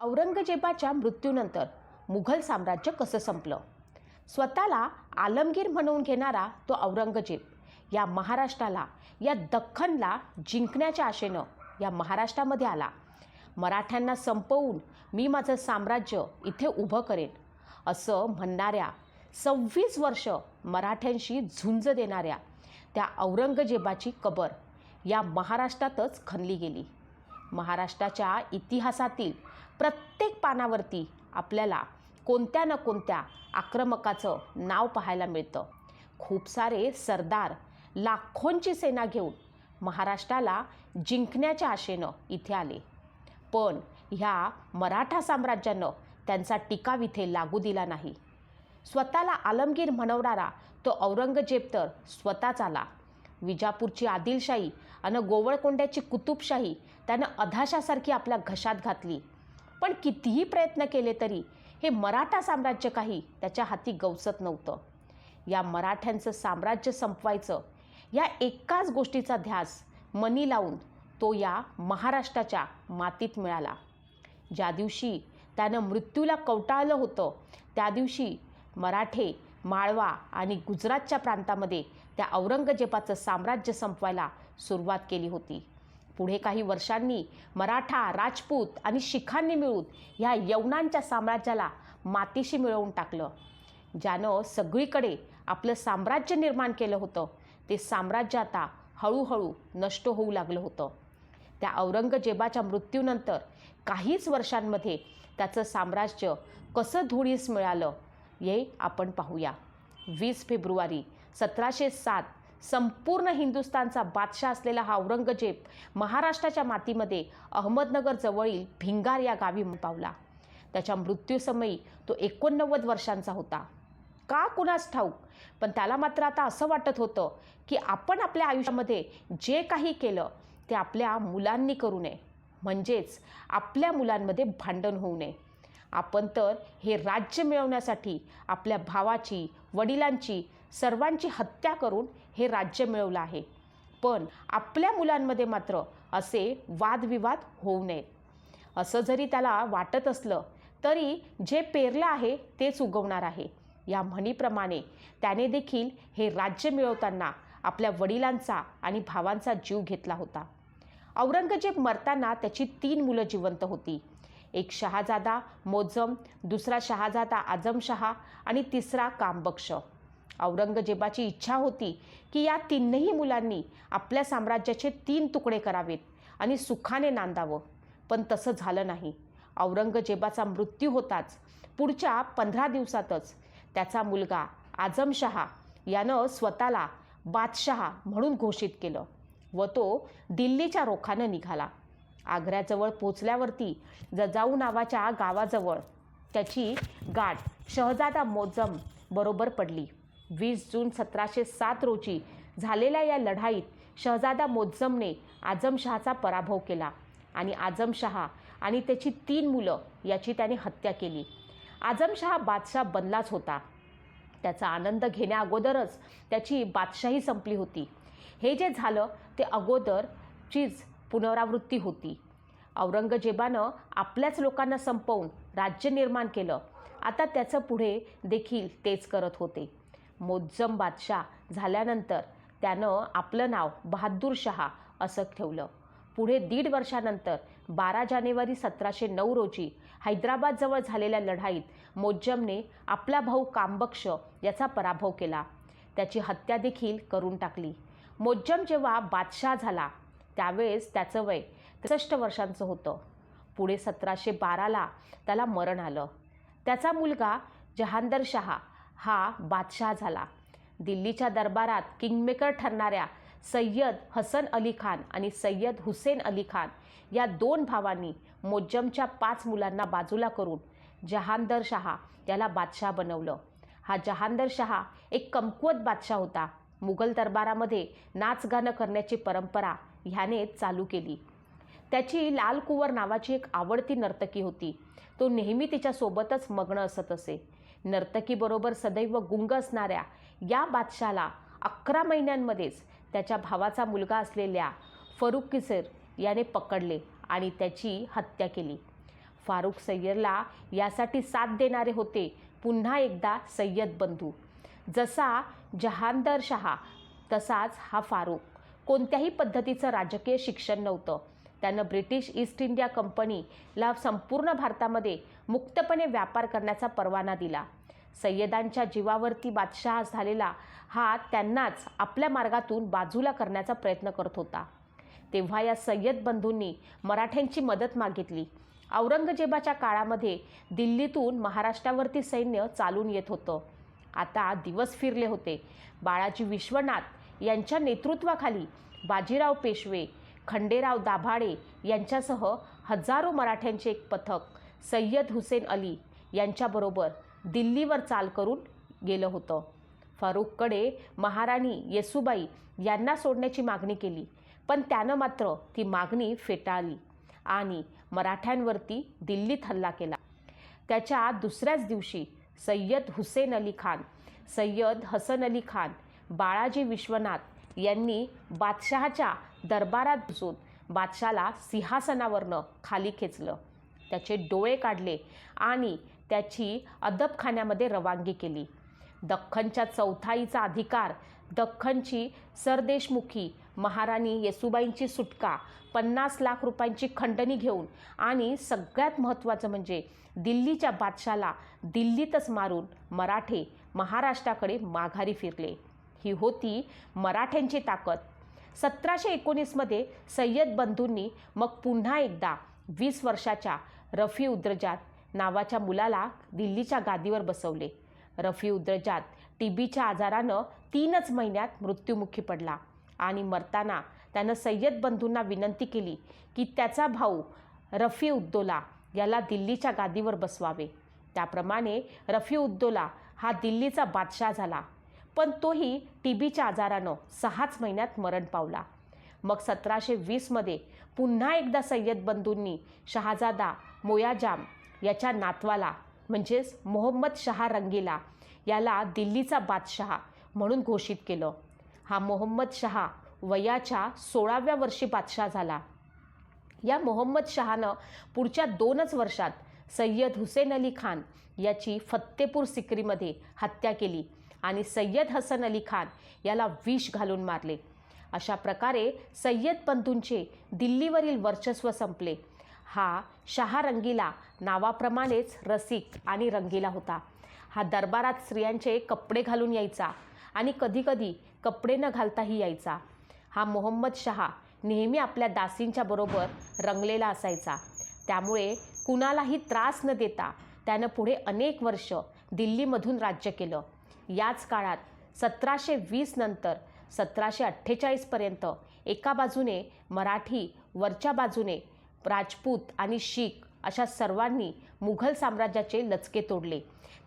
औरंगजेबाच्या मृत्यूनंतर मुघल साम्राज्य कसं संपलं? स्वतःला आलमगीर म्हणून घेणारा तो औरंगजेब या महाराष्ट्राला या दख्खनला जिंकण्याच्या आशेनं या महाराष्ट्रामध्ये आला. मराठ्यांना संपवून मी माझं साम्राज्य इथे उभं करेन असं म्हणणाऱ्या सव्वीस वर्ष मराठ्यांशी झुंज देणाऱ्या त्या औरंगजेबाची कबर या महाराष्ट्रातच खणली गेली. महाराष्ट्राच्या इतिहासातील प्रत्येक पानावरती आपल्याला कोणत्या ना कोणत्या आक्रमकाचं नाव पाहायला मिळतं. खूप सारे सरदार लाखोंची सेना घेऊन महाराष्ट्राला जिंकण्याच्या आशेनं इथे आले. पण ह्या मराठा साम्राज्यानं त्यांचा टिकाव इथे लागू दिला नाही. स्वतःला आलमगीर म्हणवणारा तो औरंगजेब तर स्वतःच आला. विजापूरची आदिलशाही आणि गोवळकोंड्याची कुतुबशाही त्यानं अधाशासारखी आपल्या घशात घातली. पण कितीही प्रयत्न केले तरी हे मराठा साम्राज्य काही त्याच्या हाती गवसत नव्हतं. या मराठ्यांचं साम्राज्य संपवायचं या एकाच गोष्टीचा ध्यास मनी लावून तो या महाराष्ट्राच्या मातीत मिळाला. ज्या दिवशी त्यानं मृत्यूला कवटाळलं होतं त्या दिवशी मराठे माळवा आणि गुजरातच्या प्रांतामध्ये त्या औरंगजेबाचं साम्राज्य संपवायला सुरुवात केली होती. पुढे काही वर्षांनी मराठा राजपूत आणि शिखांनी मिळून ह्या यवनांच्या साम्राज्याला मातीशी मिळवून टाकलं. ज्यानं सगळीकडे आपलं साम्राज्य निर्माण केलं होतं ते साम्राज्य आता हळूहळू नष्ट होऊ लागलं होतं. त्या औरंगजेबाच्या मृत्यूनंतर काहीच वर्षांमध्ये त्याचं साम्राज्य कसं धुळीस मिळालं हे आपण पाहूया. वीस फेब्रुवारी सतराशे सात संपूर्ण हिंदुस्थानचा बादशाह असलेला हा औरंगजेब महाराष्ट्राच्या मातीमध्ये अहमदनगर जवळील भिंगार या गावी पावला. त्याच्या मृत्यूसमयी तो एकोणनव्वद वर्षांचा होता. का कुणास ठाऊक? पण त्याला मात्र आता असं वाटत होतं की आपण आपल्या आयुष्यामध्ये जे काही केलं ते आपल्या मुलांनी करू नये. म्हणजेच आपल्या मुलांमध्ये भांडण होऊ नये. आपण तर हे राज्य मिळवण्यासाठी आपल्या भावाची वडिलांची सर्वांची हत्या करून हे राज्य मिळवलं आहे. पण आपल्या मुलांमध्ये मात्र असे वादविवाद होऊ नयेत असं जरी त्याला वाटत असलं तरी जे पेरलं आहे तेच उगवणार आहे. या म्हणीप्रमाणे त्याने देखील हे राज्य मिळवताना आपल्या वडिलांचा आणि भावांचा जीव घेतला होता. औरंगजेब मरताना त्याची तीन मुलं जिवंत होती. एक शहाजादा मोजम दुसरा शहाजादा आजमशहा आणि तिसरा कामबक्ष औरंगजेबाची इच्छा होती की या तीनही मुलांनी आपल्या साम्राज्याचे तीन तुकडे करावेत आणि सुखाने नांदावं. पण तसं झालं नाही. औरंगजेबाचा मृत्यू होताच पुढच्या पंधरा दिवसातच त्याचा मुलगा आजमशहा यानं स्वतःला बादशहा म्हणून घोषित केलं व तो दिल्लीच्या रोखानं निघाला. आग्र्याजवळ पोचल्यावरती जजाऊ नावाच्या गावाजवळ त्याची गाठ शहजादा मोजम बरोबर पडली. वीस जून सतराशे सात रोजी झालेल्या या लढाईत शहजादा मोज्जमने आजमशहाचा पराभव केला आणि आजमशहा आणि त्याची तीन मुलं याची त्याने हत्या केली. आजमशहा बादशाह बनलाच होता. त्याचा आनंद घेण्या अगोदरच त्याची बादशाही संपली होती. हे जे झालं ते अगोदरचीच पुनरावृत्ती होती. औरंगजेबानं आपल्याच लोकांना संपवून राज्य निर्माण केलं. आता त्याचं पुढे देखील तेच करत होते. मोज्जम बादशाह झाल्यानंतर त्यानं आपलं नाव बहादूर शहा असं ठेवलं. पुढे दीड वर्षानंतर बारा जानेवारी सतराशे नऊ रोजी हैदराबादजवळ झालेल्या लढाईत मोज्जमने आपला भाऊ कामबक्ष याचा पराभव केला. त्याची हत्या देखील करून टाकली. मोज्जम जेव्हा बादशाह झाला त्यावेळेस त्याचं वय त्रेसष्ट वर्षांचं होतं. पुढे सतराशे बाराला त्याला मरण आलं. त्याचा मुलगा जहांदर शहा हा बादशाह झाला. दिल्लीच्या दरबारात किंगमेकर ठरणाऱ्या सय्यद हसन अली खान आणि सय्यद हुसेन अली खान या दोन भावांनी मोज्जमच्या पाच मुलांना बाजूला करून जहानदर शहा याला बादशाह बनवलं. हा जहानदर शहा एक कमकुवत बादशाह होता. मुघल दरबारामध्ये नाच गाणं करण्याची परंपरा ह्याने चालू केली. त्याची लाल कुंवर नावाची एक आवडती नर्तकी होती. तो नेहमी तिच्यासोबतच मग्न असत असे. नर्तकीबरोबर सदैव गुंग असणाऱ्या या बादशाला अकरा महिन्यांमध्येच त्याच्या भावाचा मुलगा असलेल्या फरुख किसर याने पकडले आणि त्याची हत्या केली. फारुख सय्यदला यासाठी साथ देणारे होते पुन्हा एकदा सय्यद बंधू. जसा जहांदर शहा तसाच हा फारुख. कोणत्याही पद्धतीचं राजकीय शिक्षण नव्हतं. त्यानं ब्रिटिश ईस्ट इंडिया कंपनीला संपूर्ण भारतामध्ये मुक्तपणे व्यापार करण्याचा परवाना दिला. सय्यदांच्या जीवावरती बादशहा झालेला हा त्यांनाच आपल्या मार्गातून बाजूला करण्याचा प्रयत्न करत होता. तेव्हा या सय्यद बंधूंनी मराठ्यांची मदत मागितली. औरंगजेबाच्या काळामध्ये दिल्लीतून महाराष्ट्रावरती सैन्य चालून येत होतं. आता दिवस फिरले होते. बाळाजी विश्वनाथ यांच्या नेतृत्वाखाली बाजीराव पेशवे खंडेराव दाभाडे यांच्यासह हजारो मराठ्यांचे एक पथक सय्यद हुसेन अली यांच्याबरोबर दिल्लीवर चाल करून गेलं होतं. फारूककडे महाराणी येसुबाई यांना सोडण्याची मागणी केली पण त्यानं मात्र ती मागणी फेटाळली आणि मराठ्यांवरती दिल्लीत हल्ला केला. त्याच्या दुसऱ्याच दिवशी सय्यद हुसेन अली खान सय्यद हसन अली खान बाळाजी विश्वनाथ यांनी बादशहाच्या दरबारात घुसून बादशाला सिंहासनावरनं खाली खेचलं. त्याचे डोळे काढले आणि त्याची अदबखान्यामध्ये रवानगी केली. दख्खनच्या चौथाईचा अधिकार दख्खनची सरदेशमुखी महाराणी येसुबाईंची सुटका पन्नास लाख रुपयांची खंडणी घेऊन आणि सगळ्यात महत्त्वाचं म्हणजे दिल्लीच्या बादशाला दिल्लीतच मारून मराठे महाराष्ट्राकडे माघारी फिरले. ही होती मराठ्यांची ताकद. सतराशे एकोणीसमध्ये सय्यद बंधूंनी मग पुन्हा एकदा वीस वर्षाच्या रफी उद्रजात नावाच्या मुलाला दिल्लीच्या गादीवर बसवले. रफी उद्रजात टीबीच्या आजारानं तीनच महिन्यात मृत्युमुखी पडला आणि मरताना त्यानं सय्यद बंधूंना विनंती केली की त्याचा भाऊ रफी उद्दोला याला दिल्लीच्या गादीवर बसवावे. त्याप्रमाणे रफी उद्दोला हा दिल्लीचा बादशाह झाला. पण तोही टीबीच्या आजारानं सहाच महिन्यात मरण पावला. मग सतराशे वीसमध्ये पुन्हा एकदा सय्यद बंधूंनी शहाजादा मोयाजाम याच्या नातवाला म्हणजेच मोहम्मद शहा रंगीला याला दिल्लीचा बादशहा म्हणून घोषित केलं. हा मोहम्मद शहा वयाच्या सोळाव्या वर्षी बादशाह झाला. या मोहम्मद शहानं पुढच्या दोनच वर्षात सय्यद हुसेन अली खान याची फत्तेपूर सिक्रीमध्ये हत्या केली आणि सय्यद हसन अली खान याला विष घालून मारले. अशा प्रकारे सय्यद बंधूंचे दिल्लीवरील वर्चस्व संपले. हा शहा रंगीला नावाप्रमाणेच रसिक आणि रंगीला होता. हा दरबारात स्त्रियांचे कपडे घालून यायचा आणि कधीकधी कपडे न घालताही यायचा. हा मोहम्मद शहा नेहमी आपल्या दासींच्या बरोबर रंगलेला असायचा. त्यामुळे कुणालाही त्रास न देता त्यानं पुढे अनेक वर्ष दिल्लीमधून राज्य केलं. याच काळात सतराशे वीस नंतर सतराशे अठ्ठेचाळीसपर्यंत एका बाजूने मराठी वरच्या बाजूने राजपूत आणि शीख अशा सर्वांनी मुघल साम्राज्याचे लचके तोडले.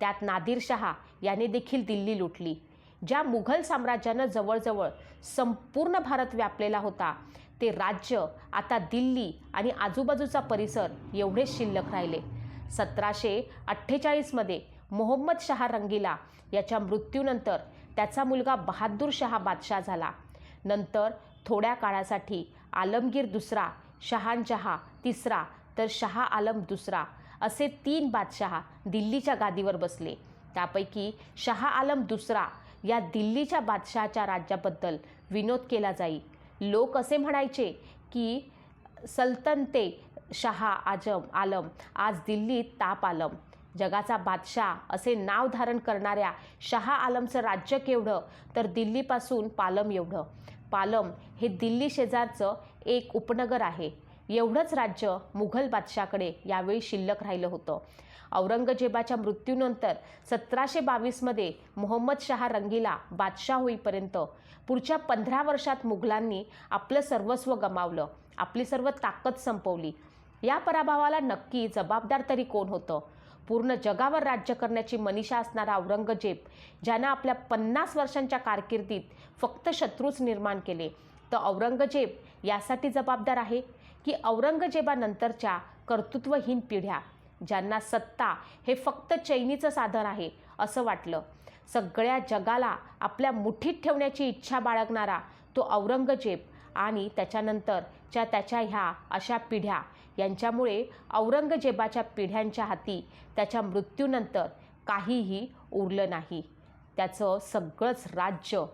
त्यात नादिरशहा याने देखील दिल्ली लुटली. ज्या मुघल साम्राज्यानं जवळजवळ संपूर्ण भारत व्यापलेला होता ते राज्य आता दिल्ली आणि आजूबाजूचा परिसर एवढेच शिल्लक राहिले. सतराशे अठ्ठेचाळीसमध्ये मोहम्मद शहा रंगीला याच्या मृत्यूनंतर त्याचा मुलगा बहादूर शहा बादशाह झाला. नंतर थोड्या काळासाठी आलमगीर दुसरा शहानशहा तिसरा तर शहा आलम दुसरा असे तीन बादशहा दिल्लीच्या गादीवर बसले. त्यापैकी शहा आलम दुसरा या दिल्लीच्या बादशहाच्या राज्याबद्दल विनोद केला जाई. लोक असे म्हणायचे की सल्तनते शहा आजम आलम आज दिल्लीत ताप आलम. जगाचा बादशाह असे नाव धारण करणाऱ्या शहा आलमचं राज्य केवढं तर दिल्लीपासून पालम एवढं. पालम हे दिल्ली शेजारचं एक उपनगर आहे. एवढंच राज्य मुघल बादशाकडे यावेळी शिल्लक राहिलं होतं. औरंगजेबाच्या मृत्यूनंतर सतराशे बावीसमध्ये मोहम्मद शहा रंगीला बादशाह होईपर्यंत पुढच्या पंधरा वर्षात मुघलांनी आपलं सर्वस्व गमावलं. आपली सर्व ताकद संपवली. या पराभवाला नक्की जबाबदार तरी कोण होतं? पूर्ण जगावर राज्य करण्याची मनीषा असणारा औरंगजेब ज्यानं आपल्या पन्नास वर्षांच्या कारकिर्दीत फक्त शत्रूच निर्माण केले तर औरंगजेब यासाठी जबाबदार आहे की औरंगजेबानंतरच्या कर्तृत्वहीन पिढ्या ज्यांना सत्ता हे फक्त चैनीचं साधन आहे असं वाटलं. सगळ्या जगाला आपल्या मुठीत ठेवण्याची इच्छा बाळगणारा तो औरंगजेब आणि त्याच्यानंतरच्या त्याच्या ह्या अशा पिढ्या यांच्यामुळे औरंगजेबाच्या पिढ्यांच्या हाती त्याच्या मृत्यूनंतर काहीही उरलं नाही. त्याचं सगळंच राज्य